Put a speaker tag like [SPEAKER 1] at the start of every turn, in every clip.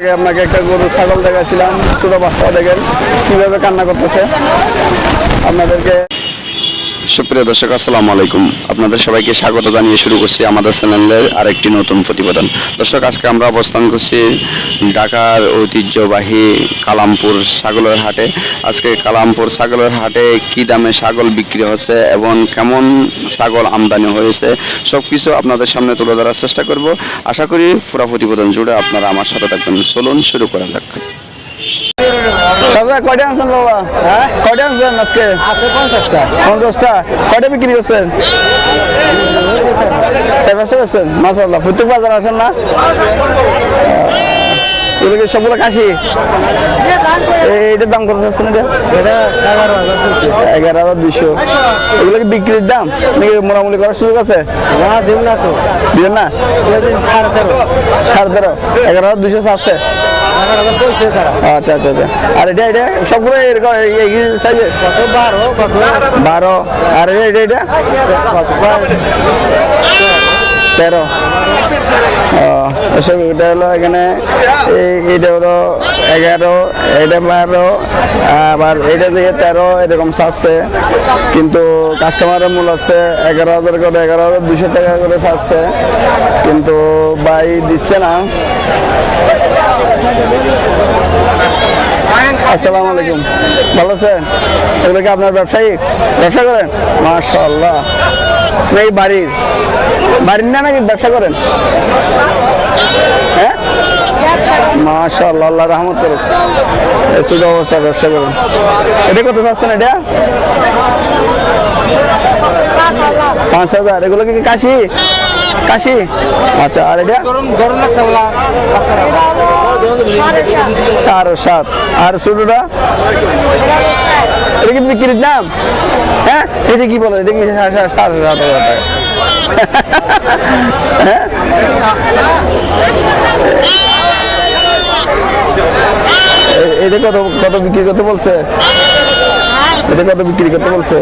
[SPEAKER 1] আপনাকে একটা গরু ছাগল দেখাছিলাম ছোট বাচ্চা দেখেন কীভাবে কান্না করতেছে। আপনাদেরকে
[SPEAKER 2] সুপ্রিয় দর্শক, আসসালামু আলাইকুম। আপনাদের সবাইকে স্বাগত জানিয়ে শুরু করছি আমাদের চ্যানেলের আরেকটি নতুন প্রতিবেদন। দর্শক, আজকে আমরা অবস্থান করছি ঢাকার ঐতিহ্যবাহী কালামপুর ছাগলের হাটে। আজকে কালামপুর ছাগলের হাটে কি দামে ছাগল বিক্রি হচ্ছে এবং কেমন ছাগল আমদানি হয়েছে সব কিছু আপনাদের সামনে তুলে ধরার চেষ্টা করব। আশা করি পুরা প্রতিবেদন জুড়ে আপনারা আমার সাথে থাকবেন। চলুন শুরু করা যাক।
[SPEAKER 1] দাদা কয়টা আনছেন বাবা? হ্যাঁ? কয়টা আনছেন আজকে? পঞ্চাশটা। কয়টা বিক্রি করছেন? চারপাশে বেছেন মাসাল্লাহ প্রত্যেক বাজার আসেন না? এগুলো সবগুলো কাশি এইটার দাম কত আছে না এটা এগারো হাজার এগুলো কি বিক্রির দাম? নাকি মোটামুটি করার সুযোগ আছে? দিবেন না? সাড়ে তেরো। এগারো হাজার দুইশো আছে। আচ্ছা আচ্ছা আচ্ছা। আর এটা এটা সবগুলো এরকম এই- এই সাইজের বারো আর এটা এটা এটা? তেরো। ও, এসব এটা হলো এখানে এই- এটা হলো এগারো এটা বারো আবার এটা থেকে তেরো এরকম চাচ্ছে। কিন্তু কাস্টমারের মূল আছে এগারো হাজার করে এগারো হাজার দুশো টাকা করে চাচ্ছে। কিন্তু বাই দিচ্ছে না। আসসালামু আলাইকুম। ভালো আছেন? এগুলো কি আপনার ব্যবসায়ী? ব্যবসা করেন? মাশাল্লাহ নাকি বাড়ির? বাড়ির না নাকি ব্যবসা করেন? হ্যাঁ? মাশাল্লাহ আল্লাহ রহমত করুক ছোট অবস্থা, ব্যবসা করেন। এটা কত চাচ্ছেন এটা? পাঁচ হাজার। এগুলো কি কাশি? কাশি? আচ্ছা আর এটা? ও সাত। আর ছোটটা? এটা কি বিক্রির দাম হ্যাঁ? এটা কি বলে? এটা কি সাড়ে সাত সাত হাজার টাকা হ্যাঁ এ- এটা কত কত বিক্রি করতে বলছে? এটা কত বিক্রি করতে বলছে?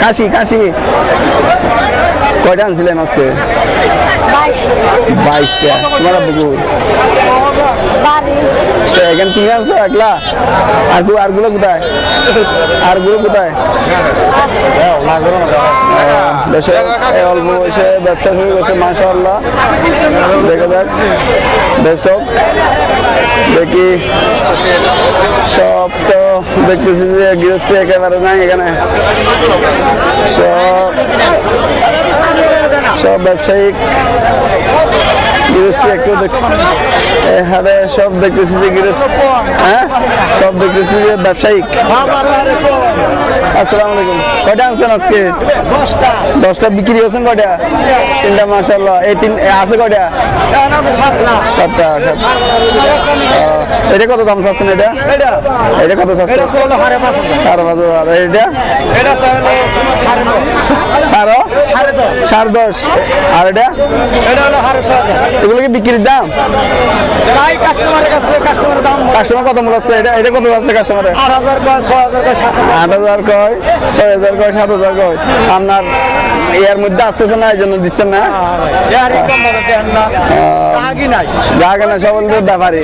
[SPEAKER 1] কাশি কাশি। কয়টা আনছিলেন আজকে? বাইশটা। তোমার পুকুর তো এখানে তুমি আনছো? একলা? আর গু- আর কোথায়? আরগুলো কোথায়? দেশে অল্প বয়সে ব্যবসা শুরু করছে মাশাআল্লাহ। দেখা যাক। দর্শক দেখি। সব তো দেখতেছি যে গৃহস্থী একেবারে নাই এখানে। সব সব ব্যবসায়িক। সব দেখতেছি যে গৃহস্থ হ্যাঁ? সব দেখতেছি যে ব্যবসায়িক। আসসালামু আলাইকুম। কয়টা আনছেন আজকে? দশটা বিক্রি হয়েছেন কয়টা? তিনটা মাসাল্লাহ এই তিন আছে কয়টা? সাতটা সাত আহ, এটা কত দাম চাচ্ছেন এটা? এটা। কত চাচ্ছেন? সাড়ে পাঁচ হাজার। এটা সাড়ে সাড়ে দশ। আর এটা? এগুলো কি বিক্রির দাম? কাস্টমার কত মূল আছে? এটা এটা কত যাচ্ছে কাস্টমারে আট হাজার কয় ছয় হাজার কয় সাত হাজার কয়। আপনার এর মধ্যে আসতেছে না এই জন্য দিচ্ছেন না। গ্রাহক না ব্যাপারী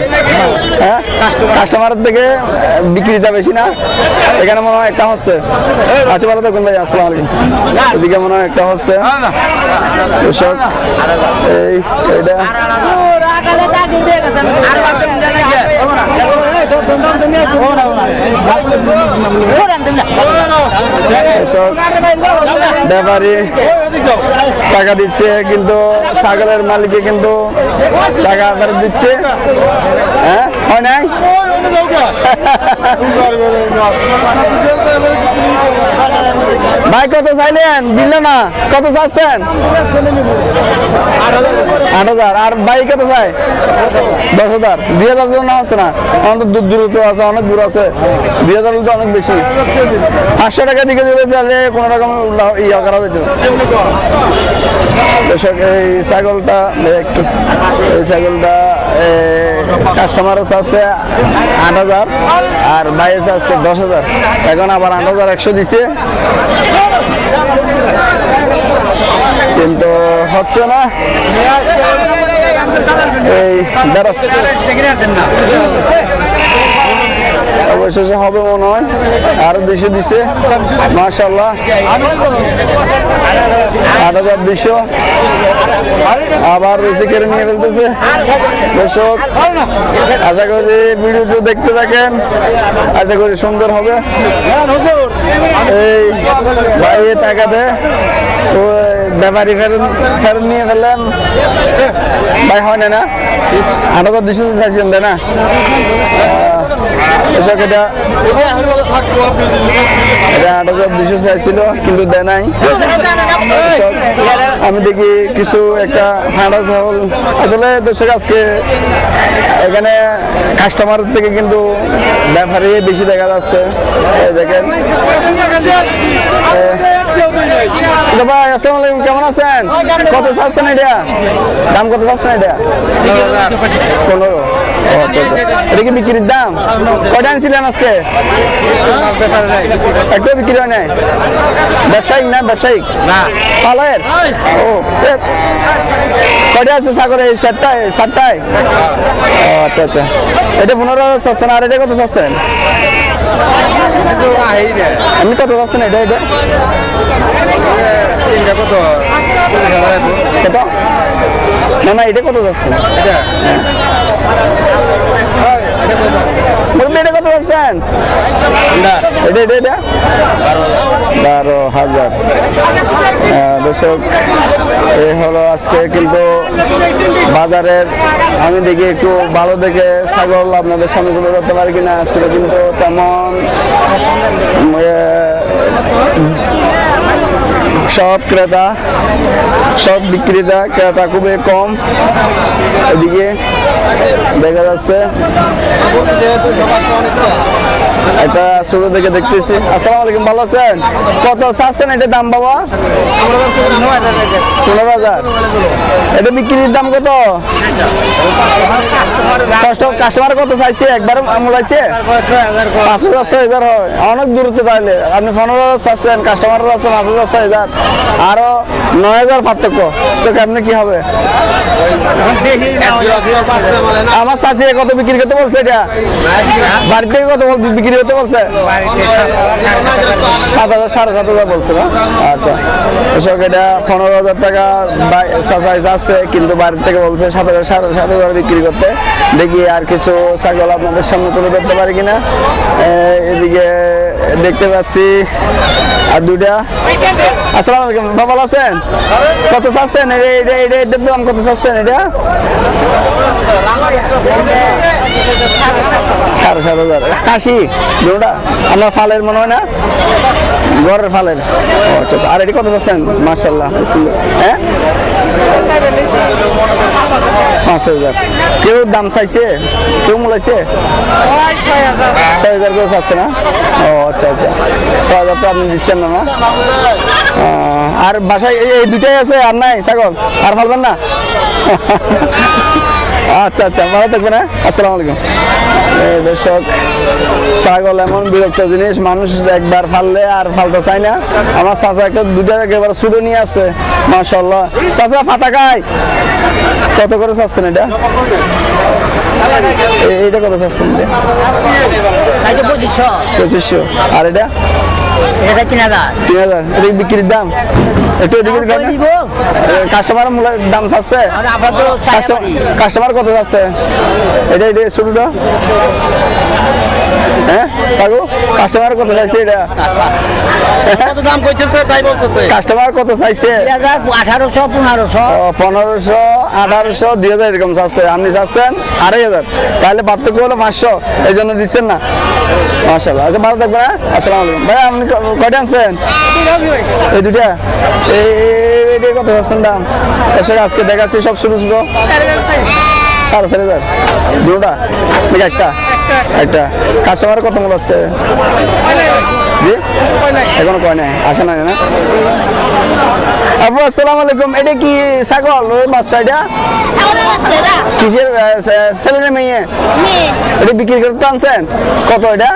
[SPEAKER 1] হ্যাঁ? কাস্টমারের থেকে বিক্রিটা বেশি না? এখানে মনে হয় একটা হচ্ছে। আচ্ছা ভালো থাকুন ভাই আসসালামু আলাইকুম। এদিকে মনে হয় একটা হচ্ছে। এই এটা ব্যাপারী টাকা দিচ্ছে কিন্তু ছাগলের মালিকে কিন্তু টাকা দিচ্ছে। হ্যাঁ হয় নাই? ভাই, কত চাইলেন? দিল না কত চাচ্ছেন? আট হাজার। আর ভাই, কত চাই দশ হাজার। দুই হাজার জন্য আছে না? আমাদের দূর দূরত্ব আছে, অনেক দূর আছে। দুই হাজার তো অনেক বেশি। পাঁচশো টাকা দিকে দিলে তাহলে কোনো রকম ইয়া করা যেত। এই ছাগলটা একটু এই ছাগলটা কাস্টমার আছে আট হাজার আর বাইশ আছে দশ হাজার। এখন আবার আট হাজার একশো দিছে। কিন্তু হচ্ছে না। দেড়শ অবশেষে হবে মনে হয়, আরও দুইশো দিছে মাশাল্লাহ আট হাজার দুইশো। আবার বেশি কেড়ে নিয়ে ফেলতেছে। দর্শক, আশা করি ভিডিওটি দেখতে থাকেন। আশা করি সুন্দর হবে। এই ভাই টাকাতে ব্যাপারী ফেরত ফেরত নিয়ে ফেললেন। ভাই হয় না না? আট হাজার দুইশো চাইছেন, তাই না? চাইছিল, কিন্তু দেয় নাই। আমি দেখি কিছু একটা হাঁটা চাউল। আসলে দর্শক, আজকে এখানে কাস্টমার থেকে কিন্তু ব্যাপারে বেশি দেখা যাচ্ছে। দেখেন। ভাই আসসালামু আলাইকুম কেমন আছেন? কত চাচ্ছেন এটা? দাম কত চাচ্ছেন এটা? পনেরো। আচ্ছা আচ্ছা। এটা কি বিক্রির দাম? কয়টা আনছিলেন আজকে? একটা বিক্রি হয় নাই? ব্যবসায়িক না ব্যবসায়িক? না। পালয়ের ও কয়টা আছে সাগরে চারটায় চারটায় ও আচ্ছা আচ্ছা। এটা পনেরো চাচ্ছেন আর এটা কত চাচ্ছেন? আপনি কত চাচ্ছেন এটা এটা? না না এটা কত যাচ্ছে? মুরব্বী এটা কত যাচ্ছেন এটা। এটা এটা বারো হাজার। দর্শক এই হলো আজকে কিন্তু বাজারের আমি দেখি একটু ভালো দেখে ছাগল আপনাদের সামনে তুলে ধরতে পারি কিনা আজকে কিন্তু তেমন সব ক্রেতা সব বিক্রেতা ক্রেতা খুবই কম এদিকে দেখা যাচ্ছে। এটা শুরু থেকে দেখতেছি। আলাইকুম, ভালো আছেন? কত চাচ্ছেন দাম বাবা? পনেরো হাজার। এটা বিক্রির দাম কত? কাস্টমার কত চাইছে? একবার পাঁচ হাজার, ছয় হাজার হয়। অনেক দূরত্ব তাহলে। আপনি পনেরো হাজার চাচ্ছেন কাস্টমার চাচ্ছেন পাঁচ হাজার, ছয় হাজার। আরও নয় হাজার পার্থক্য। তো আপনি কি হবে? আমার চাষি কত বিক্রি করতে বলছে এটা? বাড়ি থেকে কত বিক্রি করতে বলছে? সাত হাজার, সাড়ে সাত হাজার বলছে না? আচ্ছা। কৃষক এটা পনেরো হাজার টাকা আছে, কিন্তু বাড়ি থেকে বলছে সাত হাজার, সাড়ে সাত হাজার বিক্রি করতে। দেখি আর কিছু ছাগল আপনাদের সামনে তুলে ধরতে পারি কিনা। এদিকে দেখতে পাচ্ছি আর দুইটা আসসালামু আলাইকুম বাবা আছেন? কত চাচ্ছেন? এটা এটা এটা এটার দাম কত চাচ্ছেন এটা? সাড়ে সাত হাজার। কাশি দুটা আপনার ফালের মনে হয় না? ঘরের ফালের। আচ্ছা আচ্ছা। আর এটি কত চাচ্ছেন? মার্শাল্লাহ হ্যাঁ? পাঁচ হাজার। কেউ দাম চাইছে? কেউ মূলাইছে? ছয় হাজার কেউ চাচ্ছে না? ও আচ্ছা আচ্ছা। ছয় হাজার তো আপনি দিচ্ছেন না না? আর বাসায় এই- দুটাই আছে, আর নাই, ছাগল? আর ফালবেন না? আচ্ছা আচ্ছা ভালো থাকবেন হ্যাঁ? আসসালামু আলাইকুম। দর্শক ছাগল এমন বিরক্ত জিনিস মানুষ একবার ফাললে আর ফালতে চায় না। আমার চাচা একটা দুটা একেবারে ছুটে নিয়ে আছে মাশাল্লাহ চাচা ফাতা খায় কত করে চাচ্ছেন এটা? এইটা কত চাচ্ছেন?
[SPEAKER 3] পঁচিশশো।
[SPEAKER 1] আর এটা?
[SPEAKER 3] এটা তিন হাজার
[SPEAKER 1] তিন হাজার এটা বিক্রির দাম? একটু এদিকে কাস্টমার দাম চাচ্ছে কাস্টমার কত যাচ্ছে? এটা এটা ছোটটা হ্যাঁ? কাস্টমার কত চাইছে এটা?
[SPEAKER 3] কত দাম করতেছে তাই বলতেছে।
[SPEAKER 1] কাস্টমার কত চাইছে?
[SPEAKER 3] দুই হাজার আঠারোশো পনেরোশো।
[SPEAKER 1] পনেরোশো আঠারোশো দুই হাজার এরকম চাচ্ছে আপনি চাচ্ছেন আড়াই হাজার। তাহলে পার্থক্য হলো পাঁচশো। এই জন্য দিচ্ছেন না। মাসাল্লাহ আচ্ছা ভালো থাকবেন হ্যাঁ? আসসালামু আলাইকুম। ভাই আপনি কয়টা আনছেন? এই দুটা এই কত যাচ্ছেন দাম? এসে আজকে দেখাচ্ছি সব ছোটো ছোটো সাড়ে চার হাজার। দুটা? একটা। একটা। কাস্টমার কত মূল আছে? এখনও কয় নাই? আসে নাই না? আপু আসসালামু আলাইকুম। এটা কি ছাগল? ওই বাচ্চা এটা? কিসের ছেলে মেয়ে? এটা বিক্রি করতে আনছেন? কত এটা?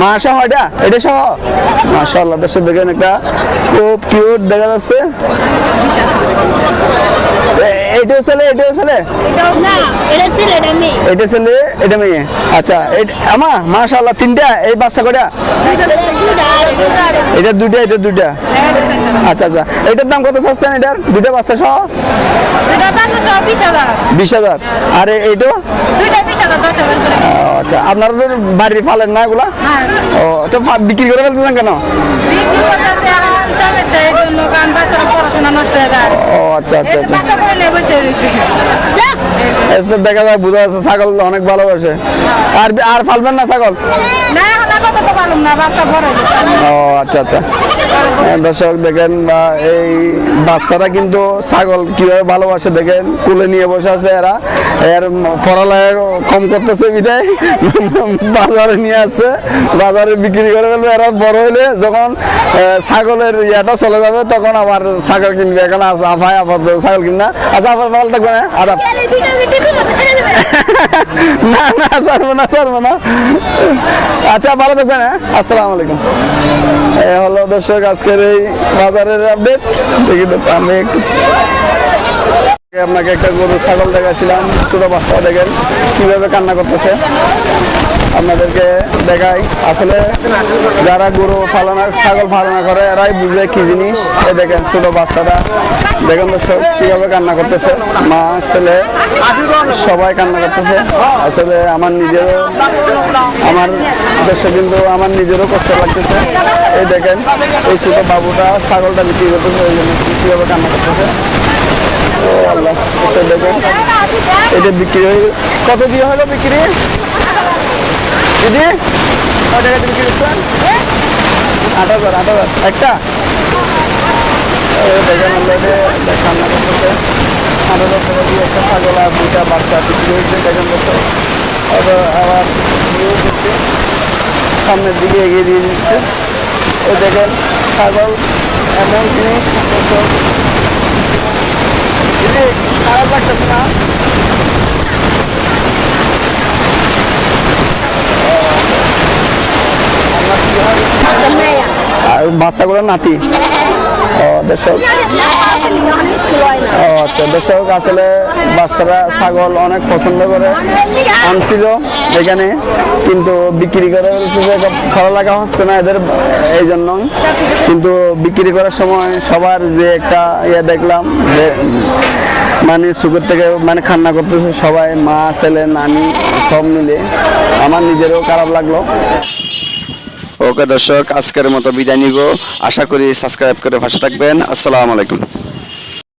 [SPEAKER 1] মা সহ এটা? এটা সহ? মাশাআল্লাহ দর্শক দেখেন একটা খুব কিউট দেখা যাচ্ছে। এ- এটাও ছেলে
[SPEAKER 4] এটা ছেলে এটা
[SPEAKER 1] ছেলে এটা মেয়ে। আচ্ছা এট- আমা মাশাআল্লাহ তিনটা এই বাচ্চা কটা? এটা দুইটা এটা দুইটা। আচ্ছা আচ্ছা। এটার দাম কত চাচ্ছেন এটার? দুইটা বাচ্চা সহ?
[SPEAKER 4] বিশ হাজার।
[SPEAKER 1] আর এ- এইটাও
[SPEAKER 4] দুইটা বিশ হাজার দশ হাজার করে।
[SPEAKER 1] ও, আচ্ছা। আপনাদের বাড়ির ফালেন না এগুলা?
[SPEAKER 4] হ্যাঁ।
[SPEAKER 1] ও তো বিক্রি করে ফেলতেছেন কেন? ও আচ্ছা আচ্ছা আচ্ছা। দেখা যায় বোঝা যাচ্ছে ছাগল অনেক ভালোবাসে। আর আর ফালবেন না ছাগল। ও আচ্ছা আচ্ছা। দর্শক দেখেন বা এই বাচ্চারা কিন্তু ছাগল কীভাবে ভালোবাসে দেখেন কুলে নিয়ে বসে আছে এরা। এর পড়ালেখা কম করতেছে বিদায়। বাজারে নিয়ে আসছে বাজারে বিক্রি করে ফেলবে। এরা বড় হইলে যখন ছাগলের ইয়েটা চলে যাবে তখন আমার ছাগল কিনবে। এখন আপায় আপাতত ছাগল কিনবে আচ্ছা আবার ভালো থাকবে না
[SPEAKER 4] আরে
[SPEAKER 1] না না ছাড়বো না ছাড়বো না। আচ্ছা ভালো থাকবেন হ্যাঁ? আসসালামু আলাইকুম। এ হলো দর্শক আজকের এই বাজারের আপডেট দেখি আমি একটু আপনাকে একটা গরু, ছাগল দেখাছিলাম ছোট বাচ্চা দেখেন, কীভাবে কান্না করতেছে। আপনাদেরকে দেখাই, আসলে যারা গরু পালনা ছাগল পালনা করে, এরাই বুঝে কি জিনিস। এই দেখেন ছোট বাচ্চাটা, দেখেন দর্শক, কীভাবে কান্না করতেছে। মা, ছেলে, সবাই কান্না করতেছে। আসলে আমার নিজেরও, আমার দেশে কিন্তু আমার নিজেরও কষ্ট লাগতেছে। এই দেখেন, এই ছোট বাবুটা ছাগলটা বিক্রি করতেছে ওই জন্য কীভাবে কান্না করতেছে। ও এটা বিক্রি হয়ে কত দিয়ে হলো বিক্রি? দিদি বিক্রি করছেন একটা? দিয়ে একটা দুইটা বাচ্চা বিক্রি হয়েছে আবার সামনের দিকে এগিয়ে দিয়ে দিচ্ছে। ওই দেখেন, ছাগল, এমন জিনিস বছর দিদি খারাপ লাগতেছে না আর বাচ্চাগুলো নাতি। ও ও আচ্ছা দর্শক, আসলে বাচ্চারা ছাগল অনেক পছন্দ করে, আনছিল এখানে, কিন্তু বিক্রি করে ভালো লাগা হচ্ছে না এদের, এই জন্য। কিন্তু বিক্রি করার সময় সবার যে একটা ইয়ে দেখলাম যে মানে সুগার থেকে মানে খান্না করতেছে সবাই, মা, ছেলে, নানি সব মিলে। আমার নিজেরও খারাপ লাগল।
[SPEAKER 2] ওকে দর্শক আজকের মতো বিদায় নিব। আশা করি সাবস্ক্রাইব করে ভাষা থাকবেন। আসসালামু আলাইকুম।